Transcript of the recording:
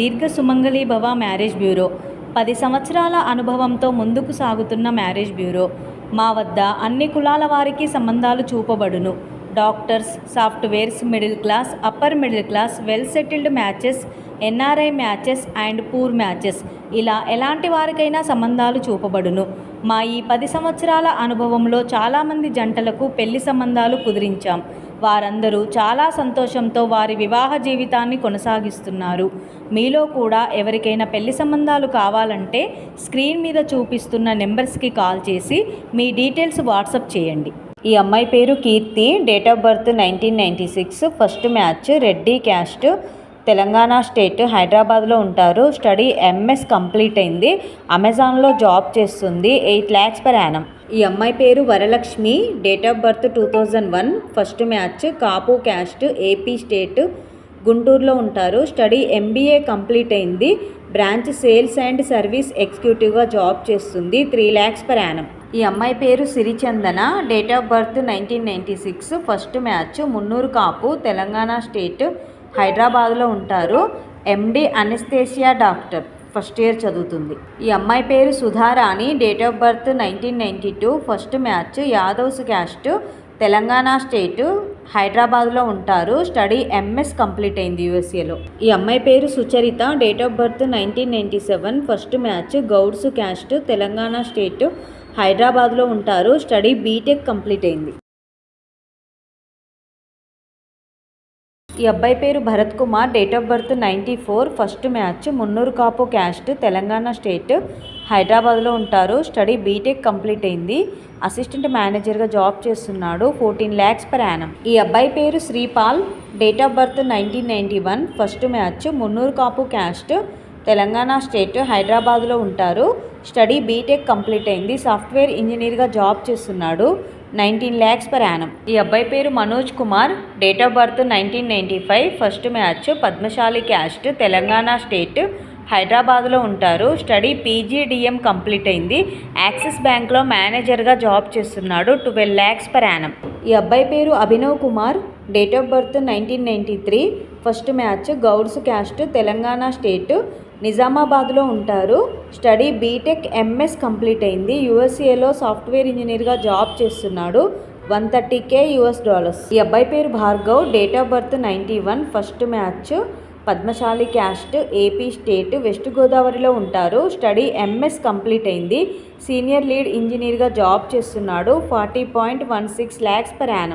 దీర్ఘ సుమంగళి భవ marriage bureau. పది సంవత్సరాల అనుభవంతో ముందుకు సాగుతున్న మ్యారేజ్ బ్యూరో. మా వద్ద అన్ని కులాల వారికి సంబంధాలు చూపబడును. Doctors softwares middle class upper middle class well settled matches NRI matches and poor matches. ఇలా ఎలాంటి వారికైనా సంబంధాలు చూపబడును. మా ఈ పది సంవత్సరాల అనుభవంలో చాలామంది జంటలకు పెళ్ళి సంబంధాలు కుదిరించాం. వారందరూ చాలా సంతోషంతో వారి వివాహ జీవితాన్ని కొనసాగిస్తున్నారు. మీలో కూడా ఎవరికైనా పెళ్ళి సంబంధాలు కావాలంటే స్క్రీన్ మీద చూపిస్తున్న నెంబర్స్కి కాల్ చేసి మీ డీటెయిల్స్ వాట్సప్ చేయండి. ఈ అమ్మాయి పేరు Keerthi date of birth nineteen ninety six first match Reddy caste Telangana state హైదరాబాద్లో ఉంటారు. స్టడీ ఎంఎస్ కంప్లీట్ అయింది. అమెజాన్లో జాబ్ చేస్తుంది. ఎయిట్ ల్యాక్స్ పర్ యానం ఈ అమ్మాయి పేరు Varalakshmi. Date of birth two thousand one first match Kapu caste AP state గుంటూరులో ఉంటారు. స్టడీ ఎంబీఏ కంప్లీట్ అయింది. బ్రాంచ్ సేల్స్ అండ్ సర్వీస్ ఎగ్జిక్యూటివ్గా జాబ్ చేస్తుంది. త్రీ ల్యాక్స్ పర్ యానం ఈ అమ్మాయి పేరు Sirichandana date of birth nineteen ninety six first match Munnuru Kapu Telangana state హైదరాబాద్లో ఉంటారు. MD anaesthesia doctor first year చదువుతుంది. ఈ అమ్మాయి పేరు Sudharani date of birth nineteen ninety two first match Yadavs caste Telangana state హైదరాబాద్లో ఉంటారు. Study MS complete అయింది యూఎస్ఏలో. ఈ అమ్మాయి పేరు Sucharitha date of birth nineteen ninety seven first match Gouds caste Telangana state హైదరాబాద్లో ఉంటారు. స్టడీ బీటెక్ కంప్లీట్ అయింది. ఈ అబ్బాయి పేరు Bharath Kumar. Date of birth ninety four. First match Munnuru Kapu caste Telangana state హైదరాబాద్లో ఉంటారు. స్టడీ బీటెక్ కంప్లీట్ అయింది. Assistant మేనేజర్గా జాబ్ చేస్తున్నాడు. Fourteen lakhs per annum. ఈ అబ్బాయి పేరు Sripal. Date of birth nineteen ninety one. First match Munnuru Kapu caste Telangana state హైదరాబాద్లో ఉంటారు. స్టడీ బీటెక్ కంప్లీట్ అయింది. సాఫ్ట్వేర్ ఇంజనీర్గా జాబ్ చేస్తున్నాడు. Nineteen lakhs per annum. ఈ అబ్బాయి పేరు Manoj Kumar. Date of birth nineteen ninety five. First match Padmashali caste Telangana state హైదరాబాద్లో ఉంటారు. స్టడీ పీజీడిఎం కంప్లీట్ అయింది. యాక్సిస్ బ్యాంక్లో మేనేజర్గా జాబ్ చేస్తున్నాడు. Twelve lakhs per annum. ఈ అబ్బాయి పేరు Abhinav Kumar. Date of birth nineteen ninety three. First match Gouds caste Telangana state నిజామాబాద్లో ఉంటారు. Study B Tech MS complete అయింది. యూఎస్ఏలో సాఫ్ట్వేర్ ఇంజనీర్గా జాబ్ చేస్తున్నాడు. One thirty K US dollars. ఈ అబ్బాయి పేరు Bhargav. Date of birth ninety one first match. Padmashali caste AP state west గోదావరిలో ఉంటారు. స్టడీ ఎంఎస్ కంప్లీట్ అయింది. సీనియర్ లీడ్ ఇంజనీర్గా జాబ్ చేస్తున్నాడు. Forty point one six lakhs per annum.